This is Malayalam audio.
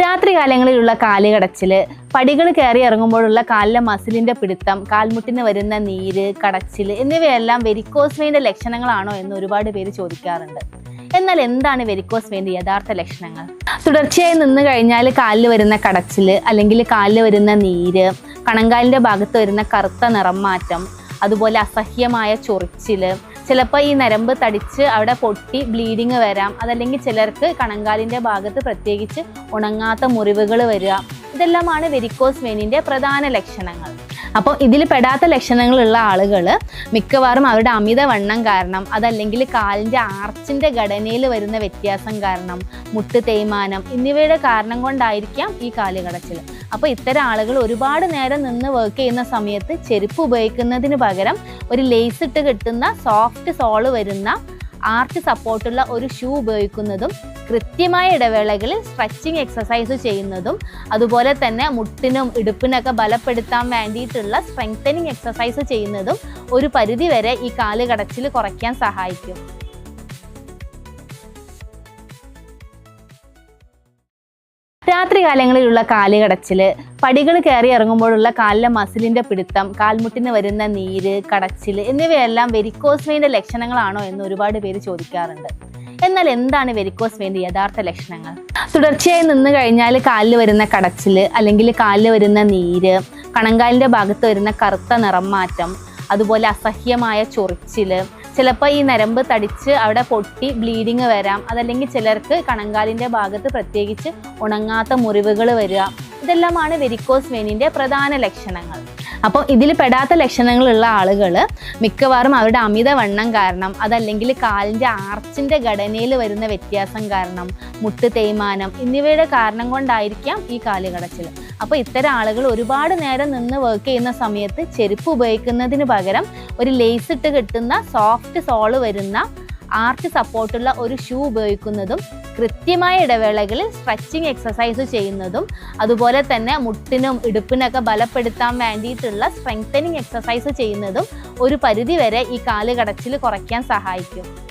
രാത്രി കാലങ്ങളിലുള്ള കാലുകടച്ചിൽ പടികൾ കയറി ഇറങ്ങുമ്പോഴുള്ള കാലിലെ മസിലിന്റെ പിടുത്തം കാൽമുട്ടിന് വരുന്ന നീര് കടച്ചിൽ എന്നിവയെല്ലാം വെരിക്കോസ് വെയിന്റെ ലക്ഷണങ്ങളാണോ എന്ന് ഒരുപാട് പേര് ചോദിക്കാറുണ്ട്. എന്നാൽ എന്താണ് വെരിക്കോസ് വെയിന്റെ യഥാർത്ഥ ലക്ഷണങ്ങൾ? തുടർച്ചയായി നിന്ന് കഴിഞ്ഞാൽ കാലിൽ വരുന്ന കടച്ചിൽ അല്ലെങ്കിൽ കാലിൽ വരുന്ന നീര് കണങ്കാലിന്റെ ഭാഗത്ത് വരുന്ന കറുത്ത നിറം മാറ്റം അതുപോലെ അസഹ്യമായ ചൊറിച്ചിൽ ചിലപ്പോൾ ഈ നരമ്പ് തടിച്ച് അവിടെ പൊട്ടി ബ്ലീഡിങ് വരാം. അതല്ലെങ്കിൽ ചിലർക്ക് കണങ്കാലിന്റെ ഭാഗത്ത് പ്രത്യേകിച്ച് ഉണങ്ങാത്ത മുറിവുകൾ വരിക. ഇതെല്ലാമാണ് വെരിക്കോസ് വെയിനിന്റെ പ്രധാന ലക്ഷണങ്ങൾ. അപ്പോൾ ഇതിൽ പെടാത്ത ലക്ഷണങ്ങളുള്ള ആളുകൾ മിക്കവാറും അവരുടെ അമിതവണ്ണം കാരണം അതല്ലെങ്കിൽ കാലിന്റെ ആർച്ചിന്റെ ഘടനയിൽ വരുന്ന വ്യത്യാസം കാരണം മുട്ട് തേയ്മാനം എന്നിവയുടെ കാരണം കൊണ്ടായിരിക്കാം ഈ കാൽ കടച്ചിൽ അപ്പോൾ ഇത്തരം ആളുകൾ ഒരുപാട് നേരം നിന്ന് വർക്ക് ചെയ്യുന്ന സമയത്ത് ചെരുപ്പ് ഉപയോഗിക്കുന്നതിന് പകരം ഒരു ലേസ് ഇട്ട് കിട്ടുന്ന സോഫ്റ്റ് സോൾ വരുന്ന ആർച്ച് സപ്പോർട്ടുള്ള ഒരു ഷൂ ഉപയോഗിക്കുന്നതും കൃത്യമായ ഇടവേളകളിൽ സ്ട്രെച്ചിങ് എക്സസൈസ് ചെയ്യുന്നതും അതുപോലെ തന്നെ മുട്ടിനും ഇടുപ്പിനൊക്കെ ബലപ്പെടുത്താൻ വേണ്ടിയിട്ടുള്ള സ്ട്രെങ്തനിങ് എക്സസൈസ് ചെയ്യുന്നതും ഒരു പരിധിവരെ ഈ കാൽ കടച്ചിൽ കുറയ്ക്കാൻ സഹായിക്കും. രാത്രി കാലങ്ങളിലുള്ള കാൽ കടച്ചിൽ പടികൾ കയറി ഇറങ്ങുമ്പോഴുള്ള കാലിലെ മസിലിന്റെ പിടുത്തം കാൽമുട്ടിന് വരുന്ന നീര് കടച്ചിൽ എന്നിവയെല്ലാം വെരിക്കോസ് വെയിന്റെ ലക്ഷണങ്ങളാണോ എന്ന് ഒരുപാട് പേര് ചോദിക്കാറുണ്ട്. എന്നാൽ എന്താണ് വെരിക്കോസ് വെയിന്റെ യഥാർത്ഥ ലക്ഷണങ്ങൾ? തുടർച്ചയായി നിന്ന് കഴിഞ്ഞാൽ കാലിൽ വരുന്ന കടച്ചിൽ അല്ലെങ്കിൽ കാലിൽ വരുന്ന നീര് കണങ്കാലിന്റെ ഭാഗത്ത് വരുന്ന കറുത്ത നിറം മാറ്റം അതുപോലെ അസഹ്യമായ ചൊറിച്ചിൽ ചിലപ്പോൾ ഈ നരമ്പ് തടിച്ച് അവിടെ പൊട്ടി ബ്ലീഡിങ് വരാം. അതല്ലെങ്കിൽ ചിലർക്ക് കണങ്കാലിന്റെ ഭാഗത്ത് പ്രത്യേകിച്ച് ഉണങ്ങാത്ത മുറിവുകൾ വരിക. ഇതെല്ലാമാണ് വെരിക്കോസ് വെയിനിന്റെ പ്രധാന ലക്ഷണങ്ങൾ. അപ്പോൾ ഇതിൽ പെടാത്ത ലക്ഷണങ്ങളുള്ള ആളുകൾ മിക്കവാറും അവരുടെ അമിതവണ്ണം കാരണം അതല്ലെങ്കിൽ കാലിന്റെ ആർച്ചിന്റെ ഘടനയിൽ വരുന്ന വ്യത്യാസം കാരണം മുട്ട് തേയ്മാനം എന്നിവയുടെ കാരണം കൊണ്ടായിരിക്കാം ഈ കാൽ കടച്ചിൽ അപ്പോൾ ഇത്തരം ആളുകൾ ഒരുപാട് നേരം നിന്ന് വർക്ക് ചെയ്യുന്ന സമയത്ത് ചെരുപ്പ് ഉപയോഗിക്കുന്നതിന് പകരം ഒരു ലേസ് ഇട്ട് കിട്ടുന്ന സോഫ്റ്റ് സോൾ വരുന്ന ആർച്ച് സപ്പോർട്ടുള്ള ഒരു ഷൂ ഉപയോഗിക്കുന്നതും കൃത്യമായ ഇടവേളകളിൽ സ്ട്രെച്ചിങ് എക്സസൈസ് ചെയ്യുന്നതും അതുപോലെ തന്നെ മുട്ടിനും ഇടുപ്പിനൊക്കെ ബലപ്പെടുത്താൻ വേണ്ടിയിട്ടുള്ള സ്ട്രെങ്തനിങ് എക്സസൈസ് ചെയ്യുന്നതും ഒരു പരിധിവരെ ഈ കാൽ കടച്ചിൽ കുറയ്ക്കാൻ സഹായിക്കും.